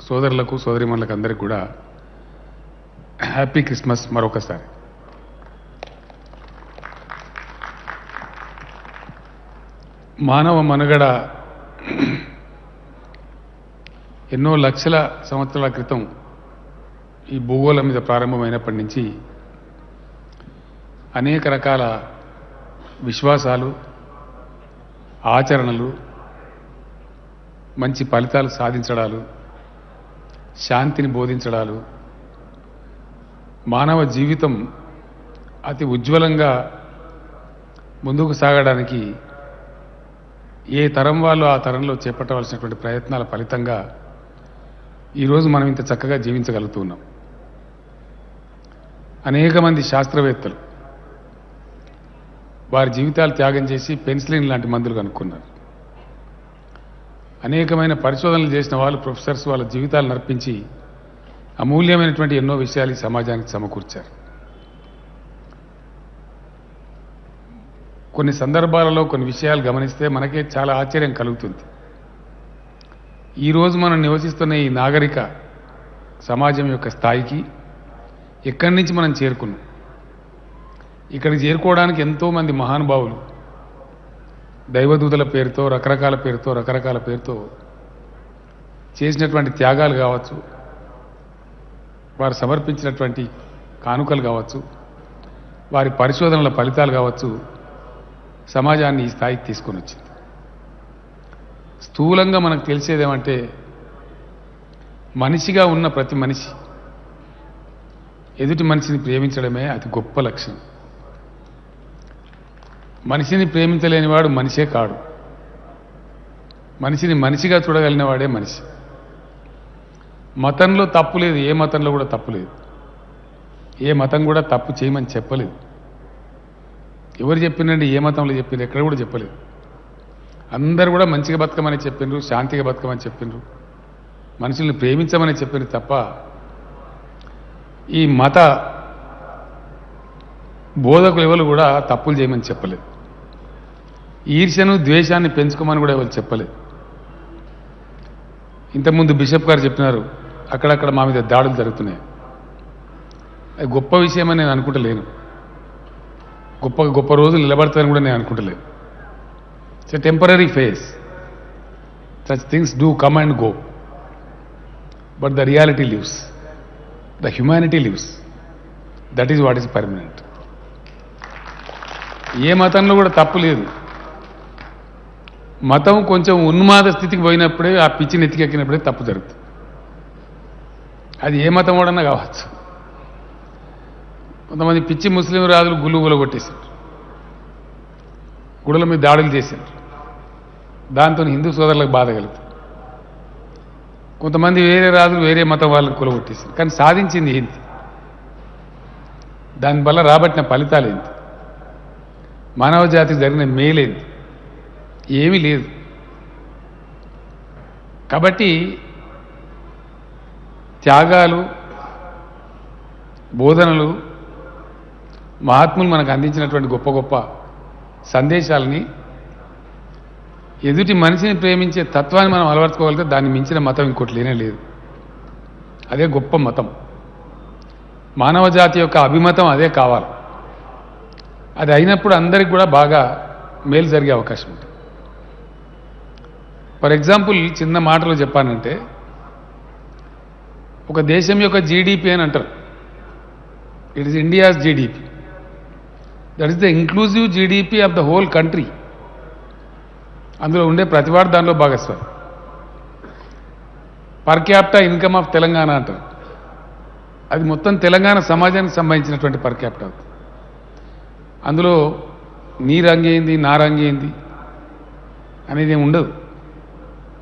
సోదరులకు సోదరిమణులకు అందరికీ కూడా హ్యాపీ క్రిస్మస్ మరొకసారి. మానవ మనుగడ ఎన్నో లక్షల సంవత్సరాల క్రితం ఈ భూగోళం మీద ప్రారంభమైనప్పటి నుంచి అనేక రకాల విశ్వాసాలు ఆచరణలు మంచి ఫలితాలు సాధించడాలు శాంతిని బోధించడాలు. మానవ జీవితం అతి ఉజ్వలంగా ముందుకు సాగడానికి ఏ తరం వాళ్ళు ఆ తరంలో చేపట్టవలసినటువంటి ప్రయత్నాల ఫలితంగా ఈరోజు మనం ఇంత చక్కగా జీవించగలుగుతున్నాం. అనేక మంది శాస్త్రవేత్తలు వారి జీవితాలు త్యాగం చేసి పెన్సిలిన్ లాంటి మందులు కనుక్కున్నారు. అనేకమైన పరిశోధనలు చేసిన వాళ్ళు ప్రొఫెసర్స్ వాళ్ళ జీవితాలు నర్పించి అమూల్యమైనటువంటి ఎన్నో విషయాలు ఈ సమాజానికి సమకూర్చారు. కొన్ని సందర్భాలలో కొన్ని విషయాలు గమనిస్తే మనకే చాలా ఆశ్చర్యం కలుగుతుంది. ఈరోజు మనం నివసిస్తున్న ఈ నాగరిక సమాజం యొక్క స్థాయికి ఎక్కడి నుంచి మనం చేరుకున్నాం? ఇక్కడికి చేరుకోవడానికి ఎంతోమంది మహానుభావులు దైవదూతల పేరుతో రకరకాల పేరుతో రకరకాల పేరుతో చేసినటువంటి త్యాగాలు కావచ్చు వారు సమర్పించినటువంటి కానుకలు కావచ్చు వారి పరిశోధనల ఫలితాలు కావచ్చు సమాజాన్ని ఈ స్థాయికి తీసుకొని వచ్చింది. స్థూలంగా మనకు తెలిసేదేమంటే మనిషిగా ఉన్న ప్రతి మనిషి ఎదుటి మనిషిని ప్రేమించడమే అతి గొప్ప లక్షణం. మనిషిని ప్రేమించలేనివాడు మనిషే కాడు. మనిషిని మనిషిగా చూడగలిగిన వాడే మనిషి. మతంలో తప్పు లేదు ఏ మతంలో కూడా తప్పు లేదు. ఏ మతం కూడా తప్పు చేయమని చెప్పలేదు. ఎవరు చెప్పిండండి ఏ మతంలో చెప్పిండ్రు ఎక్కడ కూడా చెప్పలేదు. అందరు కూడా మంచిగా బతకమని చెప్పిండ్రు శాంతిగా బతకమని చెప్పిండ్రు మనుషుల్ని ప్రేమించమని చెప్పిండ్రు తప్ప ఈ మత బోధకులు ఎవరు కూడా తప్పులు చేయమని చెప్పలేదు. ఈర్ష్యను ద్వేషాన్ని పెంచుకోమని కూడా ఎవరు చెప్పలేదు ఇంతకుముందు బిషప్ గారు చెప్పినారు అక్కడక్కడ మా మీద దాడులు జరుగుతున్నాయి. అది గొప్ప విషయమని నేను అనుకుంటలేను. గొప్ప గొప్ప రోజులు నిలబడతాయని కూడా నేను అనుకుంటలేదు it's a temporary phase such things do come and go but the reality lives the humanity lives that is what is permanent ఏ మతంలో కూడా తప్పు లేదు. మతం కొంచెం ఉన్మాద స్థితికి పోయినప్పుడే ఆ పిచ్చి నెత్తికెక్కినప్పుడే తప్పు జరుగుతుంది. అది ఏ మతం వాడన్నా కావచ్చు. కొంతమంది పిచ్చి ముస్లిం రాజులు గుళ్ళు గుల కొట్టేశారు గుడుల మీద దాడులు చేశారు దాంతో హిందూ సోదరులకు బాధ కలుగుతుంది. కొంతమంది వేరే రాజులు వేరే మతం వాళ్ళని కూలగొట్టేశారు కానీ సాధించింది ఏంటి? దానివల్ల రాబట్టిన ఫలితాలు ఏంటి? మానవ జాతికి జరిగిన మేలేంది ఏమీ లేదు. కాబట్టి త్యాగాలు బోధనలు మహాత్ములు మనకు అందించినటువంటి గొప్ప గొప్ప సందేశాలని ఎదుటి మనిషిని ప్రేమించే తత్వాన్ని మనం అలవర్చుకోగలిగితే దాన్ని మించిన మతం ఇంకోటి లేనే లేదు. అదే గొప్ప మతం. మానవ జాతి యొక్క అభిమతం అదే కావాలి. అది అయినప్పుడు అందరికి కూడా బాగా మేలు జరిగే అవకాశం ఉంటుంది. ఫర్ ఎగ్జాంపుల్ చిన్న మాటలో చెప్పానంటే ఒక దేశం యొక్క జీడిపి అని అంటారు. It is India's GDP that is the inclusive GDP of the whole country అందులో ఉండే ప్రతివాడు దానిలో భాగస్వామి. Per capita income of Telangana అంటారు. అది మొత్తం తెలంగాణ సమాజానికి సంబంధించినటువంటి పర్ క్యాపిటా అందులో నీ రంగేంది ఏంది నా రంగేంది ఏంది అనేది ఏమి ఉండదు.